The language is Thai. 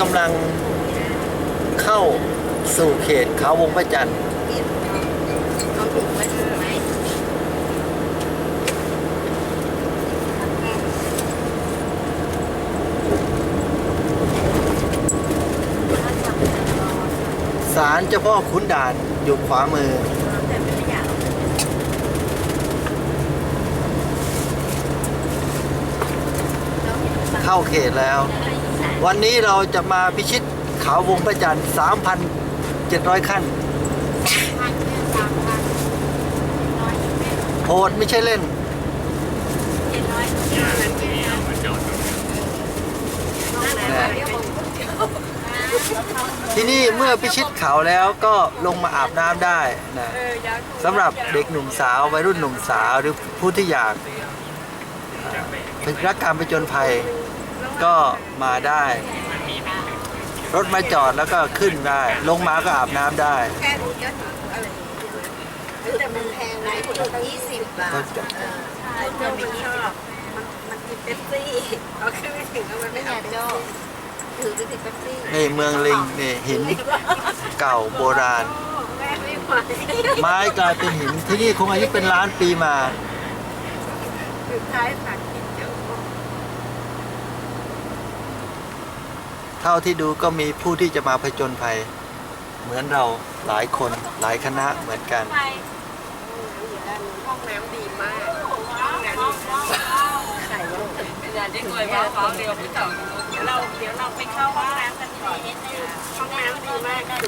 กำลังเข้าสู่เขตเขาวงพระจันทร์เอาถุงไว้ถูกไหมศาลเจ้าพ่อขุนด่านอยู่ขวามือ แต่เป็นระยะเข้าเขตแล้ว วันนี้เราจะมาพิชิตเขาวงพระจันทร์3,700 ขั้นพันสามพันร้อยเจ็ดโหดไม่ใช่เล่นร้อยเจ็ดร้อยเจ็ดร้อยเดี๋ยวผมที่นี่เมื่อพิชิตเขาแล้วก็ลงมาอาบน้ำได้นะสำหรับเด็กหนุ่มสาววัยรุ่นหนุ่มสาวหรือผู้ที่อยากอ่ารักการไปจนภัย ก็มาได้ รถมาจอดแล้วก็ขึ้นได้ ลงมาก็อาบน้ำได้แค่ดูยอดอะไรแต่มันแพงไหมถุงยี่สิบบาทก็จะเออใช่เจ้าไม่ชอบมันมันกินเป๊ปซี่เอาขึ้นไปถึงแล้วมันไม่เอาเจ้าถือไปติดเป๊ปซี่นี่เมืองลิงนี่หินเก่าโบราณ แม่ไม่ไหวไม้กลายเป็นหินที่นี่คงอายุเป็นล้านปีมา สุดท้ายผักกิน เท่าที่ดูก็มีผู้ที่จะมาผจญภัย เหมือนเราหลายคนหลายคณะเหมือนกัน ห้องน้ำดีมากห้องน้ำดีไข่ว่าอย่าได้กล้วยมะพร้าเร็วพี่ต่อเดี๋ยวเราเดี๋ยวเราไปเข้าห้องน้ำกันทีห้องน้ำดีมาก